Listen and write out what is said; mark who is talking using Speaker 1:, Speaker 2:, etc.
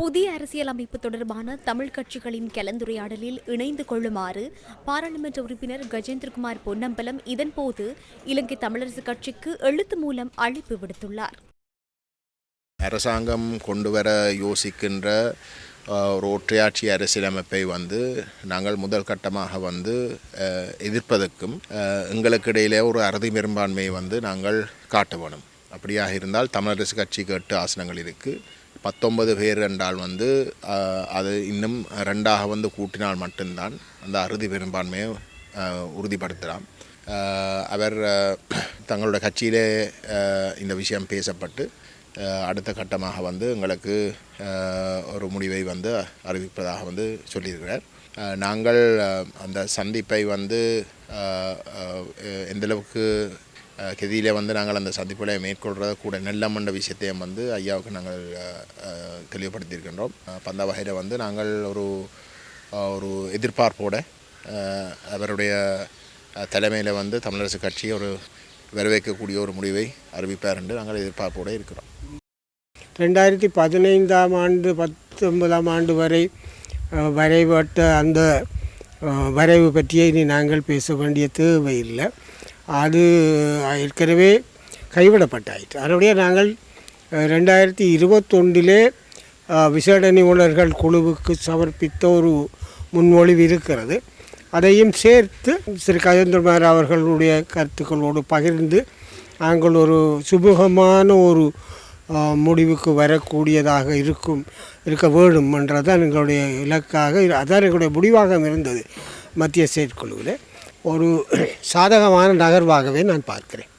Speaker 1: புதிய அரசியலமைப்பு தொடர்பான தமிழ் கட்சிகளின் கலந்துரையாடலில் இணைந்து கொள்ளுமாறு பாராளுமன்ற உறுப்பினர் கஜேந்திரகுமார் பொன்னம்பலம் இதன்போது இலங்கை தமிழரசு கட்சிக்கு எழுத்து மூலம் அழைப்பு விடுத்துள்ளார்.
Speaker 2: அரசாங்கம் கொண்டு வர யோசிக்கின்ற ஒரு ஒற்றையாட்சி அரசியலமைப்பை வந்து நாங்கள் முதல் கட்டமாக வந்து எதிர்ப்பதற்கும் எங்களுக்கு இடையிலே ஒரு அறுதி பெரும்பான்மையை வந்து நாங்கள் காட்ட வேணும். அப்படியாக இருந்தால் தமிழரசு கட்சிக்கு எட்டு ஆசனங்கள் இருக்குது பத்தொன்பது பேர் என்றால் வந்து அது இன்னும் ரெண்டாக வந்து கூட்டினால் மட்டும்தான் அந்த அறுதி பெரும்பான்மையை உறுதிப்படுத்தலாம். அவர் தங்களோட கட்சியிலே இந்த விஷயம் பேசப்பட்டு அடுத்த கட்டமாக வந்து எங்களுக்கு ஒரு முடிவை வந்து அறிவிப்பதாக வந்து சொல்லியிருக்கிறார். நாங்கள் அந்த சந்திப்பை வந்து எந்தளவுக்கு கெதியிலே வந்து நாங்கள் அந்த சந்திப்புகளை மேற்கொள்கிறத கூட நெல்லமண்ட விஷயத்தையும் வந்து ஐயாவுக்கு நாங்கள் தெளிவுபடுத்தியிருக்கின்றோம். பந்த வகையில் வந்து நாங்கள் ஒரு ஒரு எதிர்பார்ப்போட அவருடைய தலைமையில் வந்து தமிழரசு கட்சி ஒரு வரவேற்கக்கூடிய ஒரு முடிவை அறிவிப்பார் என்று நாங்கள் எதிர்பார்ப்போடு இருக்கிறோம்.
Speaker 3: ரெண்டாயிரத்தி பதினைந்தாம் ஆண்டு பத்தொன்பதாம் ஆண்டு வரை வரைபட்ட அந்த வரைவு பற்றியே இனி நாங்கள் பேச வேண்டிய தேவையில்லை. அது ஏற்கனவே கைவிடப்பட்டாயிற்று. அதனுடைய நாங்கள் ரெண்டாயிரத்தி இருபத்தொன்றிலே விசேட நிபுணர்கள் குழுவுக்கு சமர்ப்பித்த ஒரு முன்மொழிவு இருக்கிறது. அதையும் சேர்த்து திரு கஜேந்திரமார் அவர்களுடைய கருத்துக்களோடு பகிர்ந்து நாங்கள் ஒரு சுமூகமான ஒரு முடிவுக்கு வரக்கூடியதாக இருக்கும் இருக்க வேண்டும் என்றதான் எங்களுடைய இலக்காக அதான் எங்களுடைய முடிவாக இருந்தது மத்திய செயற்குழுவில். ஒரு சாதகமான நகர்வாகவே நான் பார்க்கிறேன்.